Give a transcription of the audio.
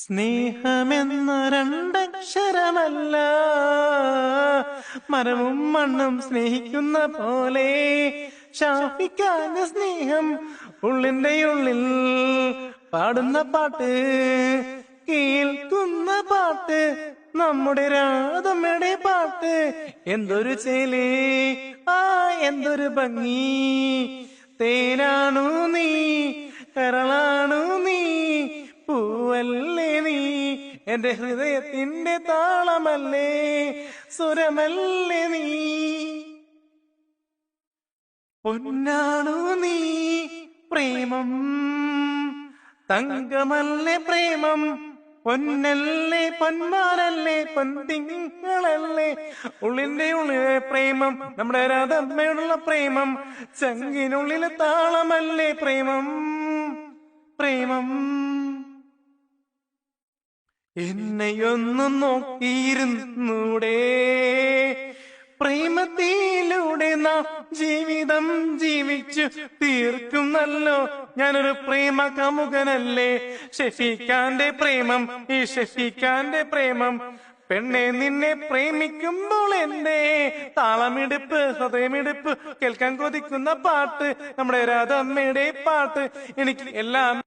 സ്നേഹമെന്ന രണ്ടക്ഷരമല്ല. മരവും മണ്ണും സ്നേഹിക്കുന്ന പോലെ ഷാഫിക്കാന്റെ സ്നേഹം ഉള്ളിന്റെ ഉള്ളിൽ പാടുന്ന പാട്ട് കേൾക്കുന്ന പാട്ട് നമ്മുടെ രാധമ്മയുടെ പാട്ട്. എന്തൊരു ചേലേ ആ എന്തൊരു ഭംഗി. തേനാണു നീ കരള പൂവല്ലേ നീ എന്റെ ഹൃദയത്തിന്റെ താളമല്ലേ? സുരമല്ലേ നീ? പൊന്നാണു നീ പ്രേമം. തങ്കമല്ലേ പ്രേമം. പൊന്നല്ലേ പൊന്മാരല്ലേ? പൊന്തിങ്ങളല്ലേ ഉള്ളിന്റെ ഉള്ളിലെ പ്രേമം നമ്മുടെ രാധമ്മയുള്ള പ്രേമം ചങ്കിനുള്ളിലെ താളമല്ലേ പ്രേമം? പ്രേമം. എന്നെയൊന്നു നോക്കിയിരുന്നൂടെ. പ്രേമത്തിലൂടെ നാം ജീവിതം ജീവിച്ചു തീർക്കുന്നല്ലോ. ഞാനൊരു പ്രേമ കാമുകനല്ലേ ഷെഫീഖാന്റെ പ്രേമം ഈ ഷെഫീഖാന്റെ പ്രേമം. പെണ്ണെ നിന്നെ പ്രേമിക്കുമ്പോൾ എന്റെ താളമെടുപ്പ് ഹൃദയമെടുപ്പ് കേൾക്കാൻ കൊതിക്കുന്ന പാട്ട് നമ്മുടെ രാധമ്മയുടെ പാട്ട്. എനിക്ക് എല്ലാം